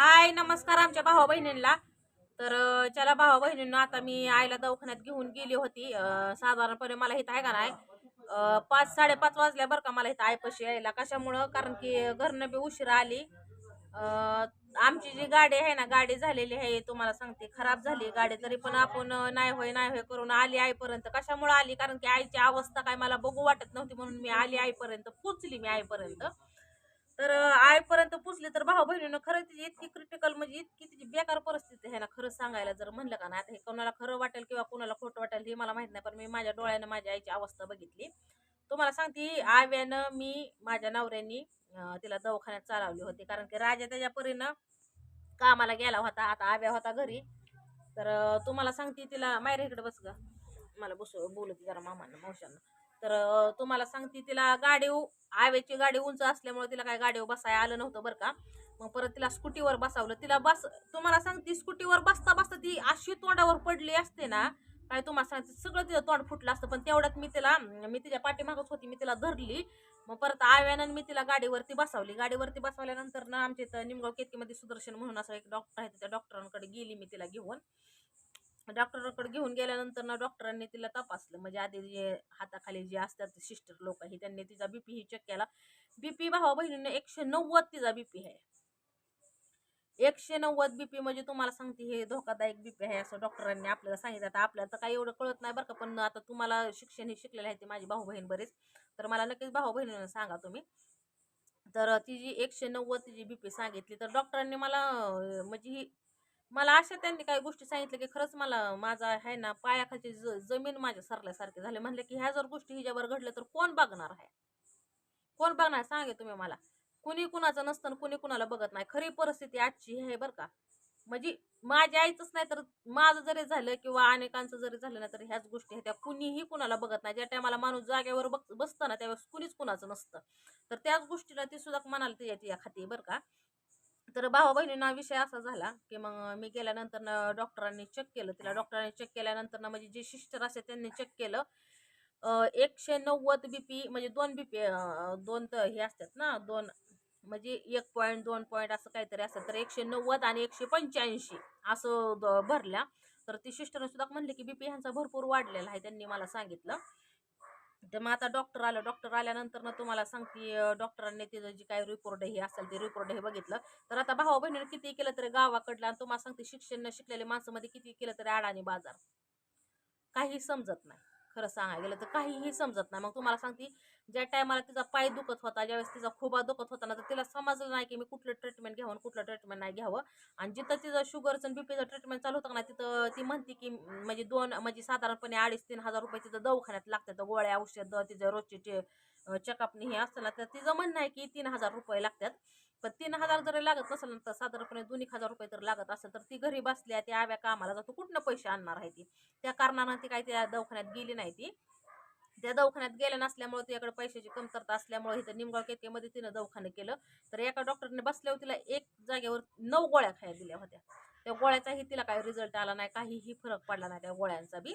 हाय नमस्कार आमच्या भावा बहिणींना. तर चला भावा बहिणींना आता मी आईला दवाखान्यात घेऊन गेली होती. साधारणपणे मला इथं आहे का नाही पाच साडेपाच वाजल्या बरं का मला इथं आईपाशी यायला. कशामुळं? कारण की घरनं बी उशिरा आली. आमची जी गाडी आहे ना गाडी झालेली आहे तुम्हाला सांगते खराब झाली गाडी. तरी पण आपण नाही होय नाही होय करून आली आईपर्यंत. कशामुळं आली? कारण की आईची अवस्था काय मला बघू वाटत नव्हती म्हणून मी आली आईपर्यंत पोचली मी आईपर्यंत. तर आयपर्यंत आईपर्यंत तर भाऊ बहिणीनं खरं तिची इतकी क्रिटिकल म्हणजे इतकी तिची बेकार परिस्थिती आहे ना खरं सांगायला जर म्हणलं का ना आता हे कोणाला खरं वाटेल किंवा कोणाला खोटं वाटेल हे मला माहीत नाही पण मी माझ्या डोळ्यानं माझ्या आईची अवस्था बघितली. तुम्हाला सांगते आव्यानं मी माझ्या नवऱ्यांनी तिला दवाखान्यात चालवली होती. कारण की राजा त्याच्या परीनं कामाला गेला होता आता आव्या होता घरी. तर तुम्हाला सांगते तिला मायरेकडे बस ग. मला बस बोलत जरा मामांना मावशांना तर तुम्हाला सांगते तिला गाडी उ- आव्याची गाडी उंच असल्यामुळे तिला काय गाडीवर बसायला आलं नव्हतं बरं का. मग परत तिला स्कूटीवर बसावलं. तिला बस तुम्हाला सांगते स्कूटीवर बसता बसता ती अशी तोंडावर पडली असते ना काय तुम्हाला सांगते सगळं तिचं तोंड फुटलं असतं. पण तेवढ्यात मी तिला मी तिच्या पाठीमागच होती मी तिला धरली. मग परत आव्यानं मी तिला गाडीवरती बसवली. गाडीवरती बसवल्यानंतर ना आमच्या इथं निमगाव केतकीमध्ये सुदर्शन म्हणून असं एक डॉक्टर आहे त्या डॉक्टरांकडे गेली मी तिला घेऊन. डॉक्टरकडे घेऊन गेल्यानंतर ना डॉक्टरांनी तिला तपासलं. म्हणजे आधी जे हाताखाली जे असतात सिस्टर लोक आहे त्यांनी तिचा बीपी ही चेक केला. बीपी भावा बहिणीने एकशे नव्वद तिचा बीपी आहे. एकशे नव्वद बीपी म्हणजे तुम्हाला सांगते हे धोकादायक बीपी आहे असं डॉक्टरांनी आपल्याला सांगितलं. आता आपल्याला तर काही एवढं कळत नाही बरं का पण आता तुम्हाला शिक्षण हे शिकलेलं आहे ते माझी भाऊ बहीण बरेच. तर मला नक्कीच भाऊ बहिणीनं सांगा तुम्ही. तर तिची एकशे नव्वद तिची बीपी सांगितली. तर डॉक्टरांनी मला म्हणजे ही मला अशा त्यांनी काही गोष्टी सांगितल्या की खरंच मला माझा आहे ना पायाखालची ज जमीन माझ्या सरल्यासारखे झाले. म्हणले की ह्या जर गोष्टी हिच्यावर घडल्या तर कोण बघणार आहे? कोण बघणार? सांगे तुम्ही मला. कुणी कुणाचं नसतं कुणी कुणाला बघत नाही. खरी परिस्थिती आजची आहे बरं का. म्हणजे माझ्या आईचंच नाही तर माझं जरी झालं किंवा अनेकांचं जरी झालं ना तर ह्याच गोष्टी आहेत. त्या कुणीही कुणाला बघत नाही. ज्या टायमाला माणूस जागेवर बघ बसतं ना त्यावेळेस कुणीच कुणाचं नसतं. तर त्याच गोष्टीला ती सुद्धा म्हणाल ती या खाती बरं का. तर भावा बहिणींना विषय असा झाला की मग मी गेल्यानंतर ना डॉक्टरांनी चेक केलं. तिला डॉक्टरांनी चेक केल्यानंतर ना म्हणजे जे सिस्टर असते त्यांनी चेक केलं एकशे नव्वद बी पी म्हणजे दोन बी पी दोन तर हे असतात ना दोन म्हणजे एक पॉईंट दोन पॉईंट असं काहीतरी असतं तर एकशे नव्वद आणि एकशे पंच्याऐंशी असं भरल्या. तर ती सिस्टरने सुद्धा म्हणले की बी पी ह्यांचा भरपूर वाढलेला आहे त्यांनी मला सांगितलं. तर मग आता डॉक्टर आलं. डॉक्टर आल्यानंतर ना तुम्हाला सांगते डॉक्टरांनी तिचं जी काही रिपोर्ट हे असेल ते रिपोर्ट हे बघितलं. तर आता भाऊ बहिणीने किती केलं तरी गावाकडलं आणि तुम्हाला सांगते शिक्षण न माणसामध्ये किती केलं तरी अडाणी बाजार. काही समजत नाही. खरं सांगायला गेलं तर काहीही समजत नाही. मग तुम्हाला सांगते ज्या टायमाला तिचा पाय दुखत होता ज्यावेळेस तिचा खोबा दुखत होता ना तर तिला समजलं नाही की मी कुठलं ट्रीटमेंट घ्यावं आणि कुठलं ट्रीटमेंट नाही घ्यावं. आणि जिथं तिचं शुगरचं आणि बीपीचं ट्रीटमेंट चालू होतं ना तिथं ती म्हणते की म्हणजे दोन म्हणजे साधारणपणे अडीच तीन हजार रुपये तिथं दवाखान्यात लागतात गोळ्या औषध तिचं रोजचे चेकअपनी हे असतं ना तर तिचं म्हणणं आहे की तीन हजार रुपये लागतात. पण तीन हजार जरी लागत नसेल तर साधारणपणे दोन एक हजार रुपये तर लागत असेल तर ती घरी बसल्या ती आव्या कामाला जातो कुठनं पैसे आणणार आहे ती? त्या कारणानं ती काही त्या दवाखान्यात गेली नाही ती. त्या दवाखान्यात गेल्या नसल्यामुळे तिच्याकडे पैशाची कमतरता असल्यामुळे इथं निमगाव केकेमध्ये तिनं दवाखाने केलं. तर एका डॉक्टरने बसल्यावर तिला एक जागेवर नऊ गोळ्या खायला दिल्या होत्या. त्या गोळ्याचाही तिला काही रिझल्ट आला नाही काहीही फरक पडला नाही त्या गोळ्यांचा बी.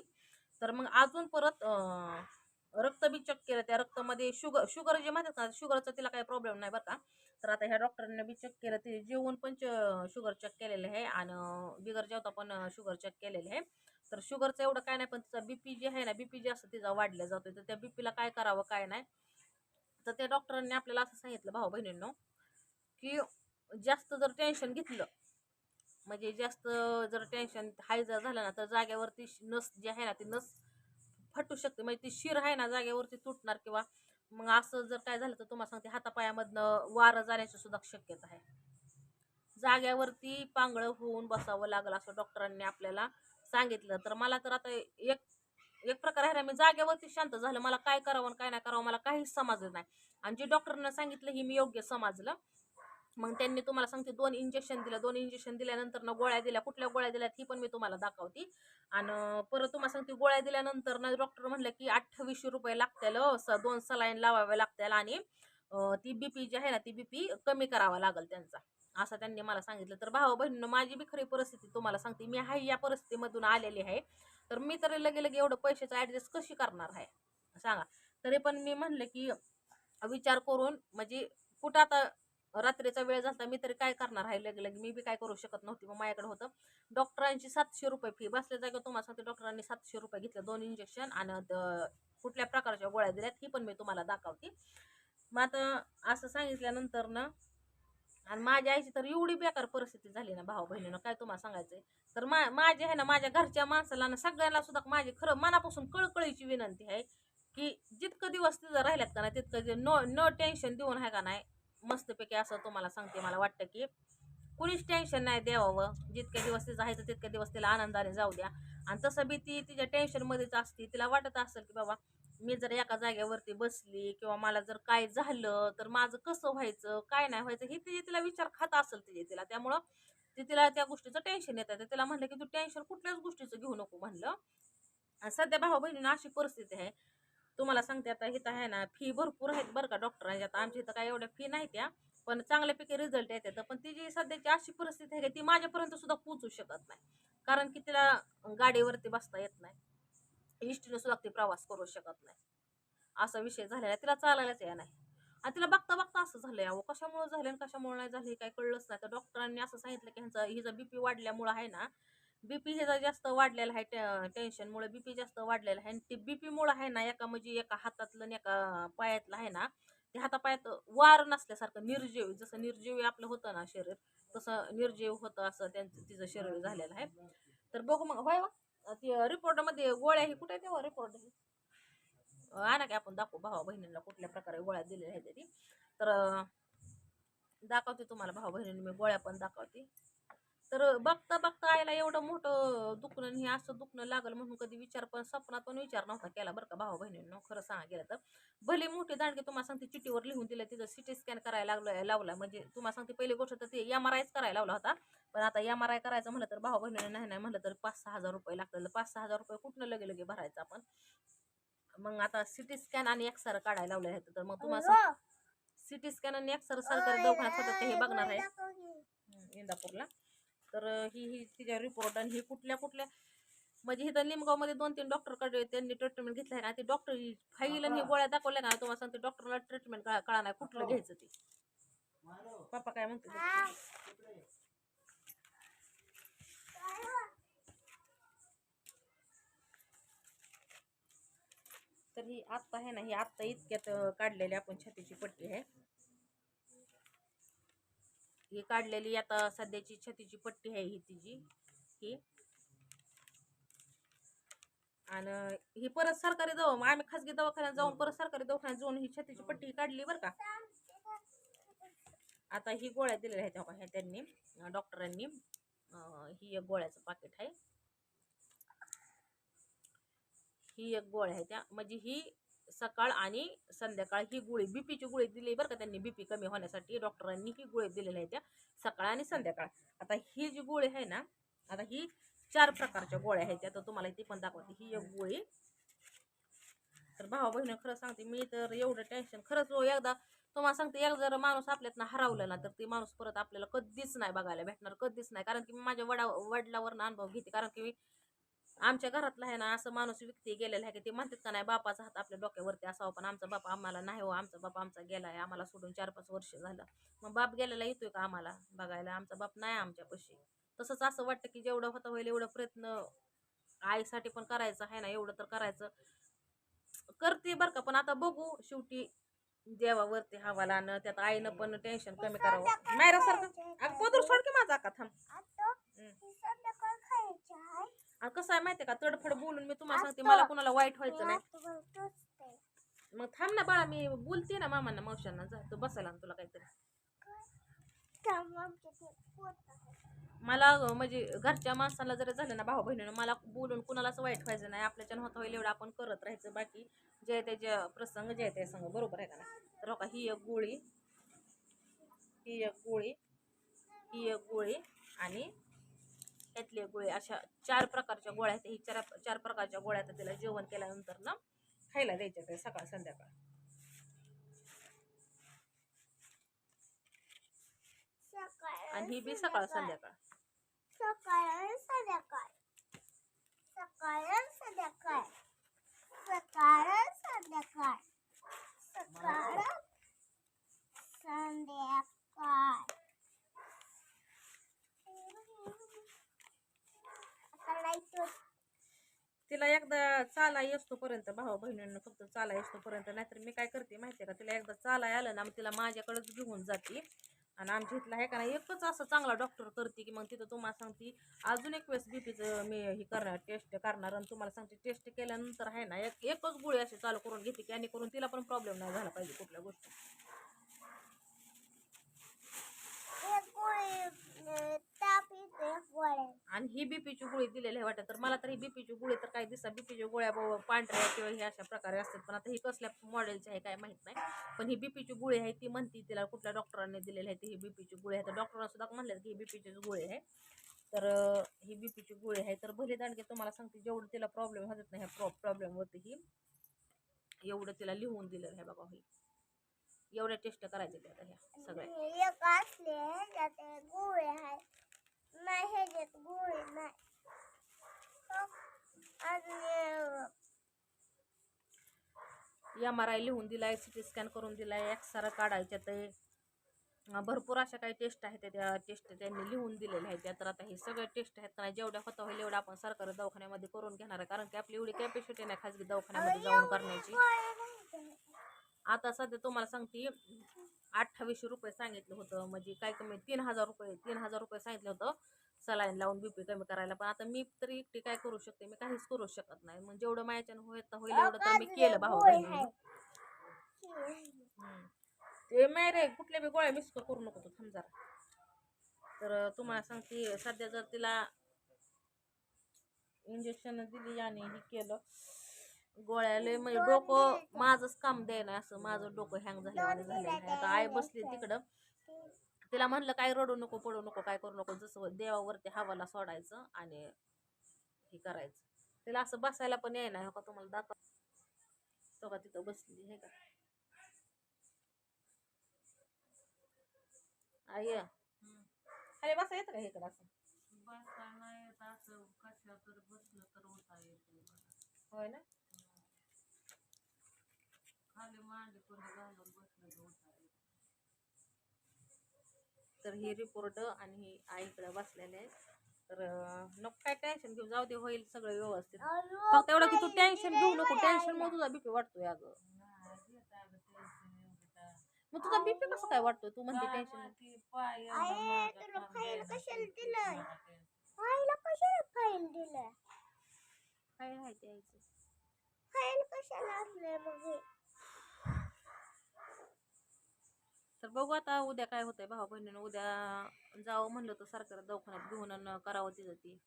तर मग अजून परत रक्त बी चेक केलं त्या रक्तामध्ये शुगर शुगर जे म्हणतात ना शुगरचा तिला काही प्रॉब्लेम नाही बरं का. तर आता ह्या डॉक्टरने बी चेक केलं ते जेवण पण शुगर चेक केलेलं आहे आणि बिगर जेवता पण शुगर चेक केलेलं आहे. तर शुगरचं एवढं काय नाही पण तिचा बीपी जे आहे ना बीपी असं तिचा वाढल्या जातोय. तर त्या बीपीला काय करावं काय नाही. तर त्या डॉक्टरांनी आपल्याला असं सांगितलं भाऊ बहिणींनो की जास्त जर टेन्शन घेतलं म्हणजे जास्त जर टेन्शन हाय जर झालं ना तर जागेवरती श- नस जी आहे ना ती नस फटू शकते. म्हणजे ती शिर आहे ना जागेवरती तुटणार किंवा मग असं जर काय झालं तर तुम्हाला सांगते हातापायामधनं वारं जाण्याची सुद्धा शक्यता आहे. जाग्यावरती पांगळं होऊन बसावं लागलं असं डॉक्टरांनी आपल्याला सांगितलं. तर मला तर आता एक एक प्रकार आहे ना मी जाग्यावरती शांत झालं मला काय करावं आणि काय नाही करावं मला काहीच समजलं नाही. आणि जे डॉक्टरनं सांगितलं हे मी योग्य समजलं. मग त्यांनी तुम्हाला सांगते दोन इंजेक्शन दिलं. दोन इंजेक्शन दिल्यानंतर ना गोळ्या दिल्या. कुठल्या गोळ्या दिल्या ही पण मी तुम्हाला दाखवते. आणि परत तुम्हाला सांगते गोळ्या दिल्यानंतर ना डॉक्टर म्हणलं की अठ्ठावीसशे रुपये लागतील असं दोन सलाईन लावाव्या लागतील आणि ती बीपी जी आहे ना ती बीपी कमी करावा लागेल त्यांचा. असं त्यांनी मला सांगितलं. तर भाऊ बहिणीनं माझी बी खरी परिस्थिती तुम्हाला सांगते. मी हाय या परिस्थितीमधून आलेली आहे. तर मी तर लगे लगे एवढं पैशाचं ॲडजस्ट कशी करणार आहे? सांगा. तरी पण मी म्हणलं की विचार करून म्हणजे कुठं आता रात्रीचा वेळ झाला मी तरी काय करणार आहे लगे लगे? मी बी काय करू शकत नव्हती. मग माझ्याकडे होतं डॉक्टरांची सातशे रुपये फी बसल्या जागेवर तुम्हाला सांगते डॉक्टरांनी सातशे रुपये घेतले दोन इंजेक्शन आणि द- कुठल्या प्रकारच्या गोळ्या दिल्यात ही पण मी तुम्हाला दाखवते. मग आता असं सांगितल्यानंतर ना आणि माझ्या आईची तर एवढी बेकार परिस्थिती झाली ना भाऊ बहिणीनं काय तुम्हाला सांगायचंय? तर मा माझे आहे ना माझ्या घरच्या माणसाला ना सगळ्यांना सुद्धा माझी खरं मनापासून कळकळीची विनंती आहे की जितकं दिवस तिथं राहिल्यात का नाही तितकं नो नो टेन्शन देऊन आहे का नाही मस्तपैकी असं तुम्हाला सांगते मला वाटतं की कुणीच टेन्शन नाही द्यावं. जितके दिवस तिचं आहे तर तितके दिवस तिला आनंदाने जाऊ द्या. आणि तसं बी ती तिच्या टेन्शनमध्येच असते. तिला वाटत असेल की बाबा मी जर एका जागेवरती बसली किंवा मला जर काय झालं तर माझं कसं व्हायचं काय नाही व्हायचं हे तिचे तिला विचार खात असेल तिचे तिला. त्यामुळं ते तिला त्या गोष्टीचं टेन्शन येतं. तर तिला म्हणलं की तू टेन्शन कुठल्याच गोष्टीचं घेऊ नको म्हणलं. आणि सध्या भाऊ बहिणीनं अशी परिस्थिती आहे. तुम्हाला सांगते आता इथं आहे ना फी भरपूर आहेत बरं का डॉक्टरांच्या आता आमच्या इथं काय एवढ्या फी नाही त्या पण चांगल्यापैकी रिझल्ट येतात पण ती जी सध्याची अशी परिस्थिती आहे ती माझ्यापर्यंत सुद्धा पोचू शकत नाही. कारण की तिला गाडीवरती बसता येत नाही. इष्टीने सुद्धा ती प्रवास करू शकत नाही. असा विषय झालेला आहे. तिला चालायलाच या नाही आणि तिला बघता बघता असं झालंय अहो. कशामुळे झालं आणि कशामुळे नाही झालं हे काही कळलंच नाही. तर डॉक्टरांनी असं सांगितलं की ह्यांचा हिचा बीपी वाढल्यामुळं आहे ना बीपी ह्याचा जास्त वाढलेला आहे टे टेन्शनमुळे बीपी जास्त वाढलेला आहे आणि ते बीपीमुळं आहे ना एका म्हणजे एका हातातलं आणि एका पायातलं आहे ना ते हातापायात वार नसल्यासारखं निर्जीव जसं निर्जीवी आपलं होतं ना शरीर तसं निर्जीव होतं असं त्यांचं तिचं शरीर झालेलं आहे. तर बघू मग होय हो. ती रिपोर्टमध्ये गोळ्या ही कुठे तेव्हा रिपोर्ट ही? आणा की आपण दाखवू भावा बहिणींना कुठल्या प्रकारे गोळ्या दिलेल्या आहेत तरी तर दाखवते तुम्हाला भाऊ बहिणींनी मी गोळ्या पण दाखवते. तर बघता बघता आईला एवढं मोठं दुखणं आणि हे असं दुखणं लागल म्हणून कधी विचार पण स्वप्नात पण विचार नव्हता केला बरं का भावा बहिणींनो खरं सांगा गेलं तर. भले मोठी दांडगे तुम्हाला सांगते चिठ्ठीवर लिहून दिलं तिथं सिटी स्कॅन करायला लागलं लावला. म्हणजे तुम्हाला सांगते पहिली गोष्ट तर ते एम आर आयच करायला लावला होता. पण आता एम आर आय करायचं म्हणलं तर भावा बहिणीने नाही नाही म्हणलं तर पाच सहा हजार रुपये लागतात पाच सहा हजार रुपये कुठनं लगे लगे भरायचं आपण? मग आता सिटी स्कॅन आणि एक्सरे काढायला लावले आहेत. तर मग तुम्हाला सिटी स्कॅन आणि एक्सरे सरकारी दवाखान्यात होतात ते हे बघणार आहे? इंदापूरला. तर ही ही तिच्या रिपोर्ट आणि ही कुठल्या कुठल्या म्हणजे इथं लिमगावमध्ये दोन तीन डॉक्टरकडे त्यांनी ट्रीटमेंट घेतली आहे ना ते डॉक्टर फाईल आणि गोळ्या दाखवल्या ना तुम्हाला सांगते डॉक्टरला ट्रीटमेंट कळा नाही कुठलं घ्यायचं ते. पप्पा काय म्हणते. तर ही आत्ता आहे ना ही आत्ता इतक्यात काढलेली आपण छातीची पट्टी आहे. ही काढलेली आता सध्याची छतीची पट्टी आहे ही तिची. ही. आणि ही परत सरकारी दवा आम्ही खासगी दवाखान्यात जाऊन परत सरकारी दवाखान्यात जाऊन ही छतीची पट्टी काढली बरं का. आता ही गोळ्या दिलेल्या आहेत तेव्हा ह्या त्यांनी डॉक्टरांनी. ही एक गोळ्याचं पाकिट आहे. ही एक गोळ्या आहे त्या म्हणजे ही सकाळ आणि संध्याकाळ ही गोळी बीपीची गोळी दिली बरं का त्यांनी बीपी कमी होण्यासाठी डॉक्टरांनी ही गोळी दिलेल्या आहेत त्या सकाळ आणि संध्याकाळ. आता ही जी गोळी आहे ना आता ही चार प्रकारच्या गोळ्या आहेत त्या तर तुम्हाला ती पण दाखवते. ही एक गोळी. तर भावा बहिणी खरं सांगते मी तर एवढं टेन्शन खरंच हो एकदा तुम्हाला सांगते एक जर माणूस आपल्यातनं हरवला ना तर ते माणूस परत आपल्याला कधीच नाही बघायला भेटणार कधीच नाही. कारण की मी माझ्या वडा वडिलावर अनुभव घेते कारण की मी आमच्या घरातला आहे ना असं माणूस व्यक्ती गेलेला आहे की ते म्हणतात का नाही बापाचा हात आपल्या डोक्यावरती असावा पण आमचा बाप आम्हाला नाही हो आमचा बाप आमचा गेला आहे आम्हाला सोडून चार पाच वर्ष झालं. मग बाप गेलेला येतोय का आम्हाला बघायला? आमचा बाप नाही आमच्यापाशी. तसंच असं वाटतं की जेवढं होतं होईल एवढं प्रयत्न आईसाठी पण करायचं आहे ना एवढं तर करायचं. करते बरं का पण आता बघू शेवटी देवावरती हवाला न त्यात आईनं पण टेन्शन कमी करावं. मायरा सारखं अगं पदर सोड की माझा का थांब. आणि कसं आहे माहितीये का? तडफड बोलून मी तुम्हाला सांगते मला कुणाला वाईट व्हायचं नाही. मग थांब ना बाळा मी बोलते ना मामांना मावशांना जा तू बसायला ना तुला काहीतरी. मला म्हणजे घरच्या माणसाला जर झालं ना भाऊ बहिणीनं मला बोलून कुणालाच वाईट व्हायचं नाही. आपल्याच्यानं होता होईल एवढं आपण करत राहायचं. बाकी जे त्याच्या प्रसंग जे त्या संग बरोबर आहे का नाही? तर हो का ही एक गोळी ही एक गोळी ही एक गोळी आणि ह्यातली एक गोळी अशा चार प्रकारच्या गोळ्या आहेत. ही चार चार प्रकारच्या गोळ्या आता तिला जेवण केल्यानंतर ना खायला द्यायच्या ते सकाळ संध्याकाळ. आणि ही बी सकाळ संध्याकाळ. सकाळ संध्याकाळ. सकाळ संध्याकाळ. सकाळ संध्याकाळ सकाळ संध्याकाळ काय आता लाइट तिला एकदा चाला येतोपर्यंत भाऊ बहिणींना फक्त चालाय येतोपर्यंत नाहीतर मी काय करते माहिती आहे का? तिला एकदा चालाय आलं ना मग तिला माझ्याकडेच घेऊन जाते. आणि आमच्या इथला आहे का नाही एकच असं चांगला डॉक्टर करते की मग तिथं तुम्हाला सांगते अजून एक वेळेस बीपीचं मी हे करणार टेस्ट करणार आणि तुम्हाला सांगते टेस्ट केल्यानंतर आहे ना एक एकच गोळी अशी चालू करून घेते की आणि करून तिला पण प्रॉब्लेम नाही झाला पाहिजे कुठल्या गोष्टी एक गोळी अं, ताप येते एक गोळ्या आणि ही बीपीची गोळी दिलेली आहे वाटत. तर मला तर ही बीपीची गोळी तर काही दिसतात बीपीच्या गोळ्या पांढऱ्या किंवा हे अशा प्रकारे असतात. पण आता ही कसल्या मॉडेलची आहे काय माहीत नाही. पण ही बीपीची गोळी आहे ती म्हणती तिला कुठल्या डॉक्टरांनी दिलेली आहे ती ही बीपीची गोळी आहे. तर डॉक्टरांना सुद्धा म्हणलं की ही बीपीचीच गोळी आहे. तर ही बीपीची गोळी आहे. तर भले दांडगे तुम्हाला सांगते जेवढं तिला प्रॉब्लेम होत नाही ह्या प्रॉब्लेम प्रॉब्लेमवरती ही एवढं तिला लिहून दिलेलं आहे बाबा ही. एवढ्या टेस्ट करायच्या त्या आता ह्या सगळ्या. नाही नाही. एम आर आय लिहून दिलाय सी टी स्कॅन करून दिलाय एक्सरा काढायच्या ते. भरपूर अशा काही टेस्ट आहेत त्या टेस्ट त्यांनी लिहून दिलेल्या आहेत त्या. तर आता हे सगळे टेस्ट आहेत ना जेवढ्या होता होईल एवढ्या आपण सरकारी दवाखान्यामध्ये करून घेणार आहे. कारण की आपली एवढी कॅपॅसिटी नाही खाजगी दवाखान्यामध्ये जाऊन करण्याची. नाही आता सध्या तुम्हाला सांगते अठ्ठावीसशे रुपये सांगितलं होतं. म्हणजे काय कमी तीन हजार रुपये तीन हजार रुपये सांगितलं होतं. सलाईन लावून बीपी कमी करायला. पण आता मी तरी एकटी काय करू शकते? मी काहीच करू शकत नाही. मग जेवढं माझ्याच्यानं होत होईल एवढं तर मी केलं भाऊ. ते नाही रे कुठल्या बी गोळ्या मिस करू नको तू थांब जरा. तर तुम्हाला सांगते सध्या जर तिला इंजेक्शन दिली आणि हे केलं गोळ्याले म्हणजे डोकं माझंच काम द्यायला असं माझं डोकं हँग झालं आहे आता आई बसली तिकडं. तिला म्हणलं काय रडू नको पडू नको काय करू नको जसं देवावरती हवाला सोडायचं आणि हे करायचं. तिला असं बसायला पण येईना हो का तुम्हाला दाखव तो का तिथं बसली हे का? आई खाली बसा येतं का इकडं असं? होय ना? तर ही रिपोर्ट आणि ही आईकडे बसलेले आहे. तर नको काय टेन्शन घेऊ जाऊ दे होईल सगळं व्यवस्थित. फक्त एवढं की तू टेन्शन घेऊ नको टेन्शन मग तुझा बीपी वाटतोय अगं. मग तुझा बीपी कसं काय वाटतोय तू म्हणते टेन्शन आई काय आहे ते. आईचं फाईल कशाला असलंय मग तर बघू आता उद्या काय होतंय भावा बहिणीनं. उद्या जावं म्हणलं तर सरकार दवाखान्यात घेऊन करावं तिथं ती.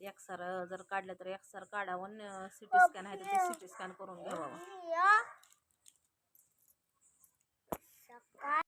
एक्सर जर काढलं तर एक्सर काढावं सिटी स्कॅन आहे तर सिटी स्कॅन करून घ्यावा.